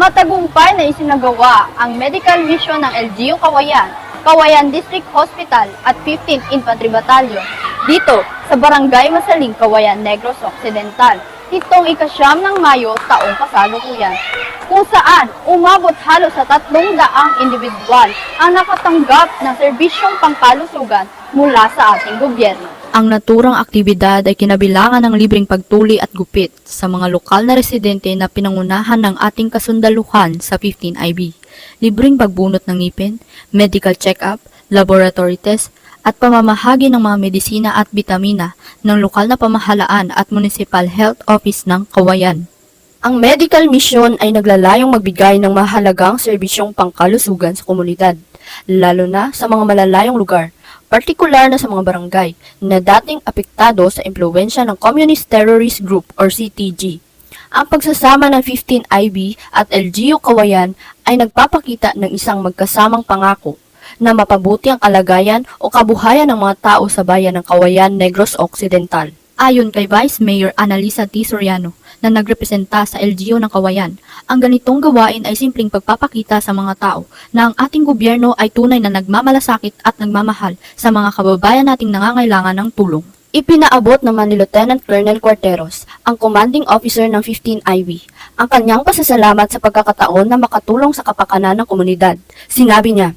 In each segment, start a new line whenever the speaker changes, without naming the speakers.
Matagumpay na isinagawa ang medical mission ng LGU Kawayan, Kawayan District Hospital at 15th Infantry Battalion dito sa Barangay Masaling, Kawayan, Negros Occidental. Itong ikasyam ng Mayo taong kasalukuyan kung saan umabot halos sa tatlong daang individual ang nakatanggap ng serbisyong pangkalusugan mula sa ating gobyerno.
Ang naturang aktibidad ay kinabilangan ng libreng pagtuli at gupit sa mga lokal na residente na pinangunahan ng ating kasundaluhan sa 15IB. Libreng pagbunot ng ngipin, medical check-up, laboratory test, at pamamahagi ng mga medisina at bitamina ng lokal na pamahalaan at municipal health office ng Kawayan. Ang medical mission ay naglalayong magbigay ng mahalagang serbisyong pangkalusugan sa komunidad, lalo na sa mga malalayong lugar, partikular na sa mga barangay na dating apektado sa impluensya ng Communist Terrorist Group or CTG. Ang pagsasama ng 15IB at LGU Kawayan ay nagpapakita ng isang magkasamang pangako na mapabuti ang kalagayan o kabuhayan ng mga tao sa bayan ng Kawayan, Negros Occidental. Ayon kay Vice Mayor Analisa T. Soriano na nagrepresenta sa LGU ng Kawayan, ang ganitong gawain ay simpleng pagpapakita sa mga tao na ang ating gobyerno ay tunay na nagmamalasakit at nagmamahal sa mga kababayan nating nangangailangan ng tulong. Ipinaabot naman ni Lieutenant Colonel Quarteros, ang commanding officer ng 15IB, ang kanyang pasasalamat sa pagkakataon na makatulong sa kapakanan ng komunidad. Sinabi niya,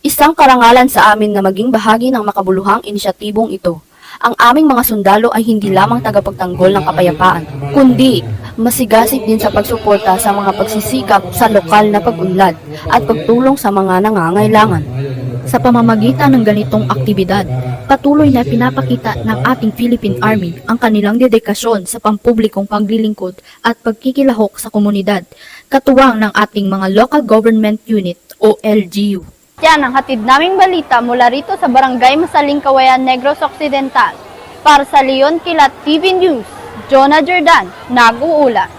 Isang karangalan sa amin na maging bahagi ng makabuluhang inisyatibong ito. Ang aming mga sundalo ay hindi lamang tagapagtanggol ng kapayapaan, kundi masigasig din sa pagsuporta sa mga pagsisikap sa lokal na pag-unlad at pagtulong sa mga nangangailangan. Sa pamamagitan ng ganitong aktibidad, patuloy na pinapakita ng ating Philippine Army ang kanilang dedikasyon sa pampublikong paglilingkod at pagkikilahok sa komunidad, katuwang ng ating mga local government unit o LGU.
Yan ang hatid naming balita mula rito sa Barangay Masaling Kawayan, Negros Occidental. Para sa Leon Kilat TV News, Jonah Jordan, nag-uulat.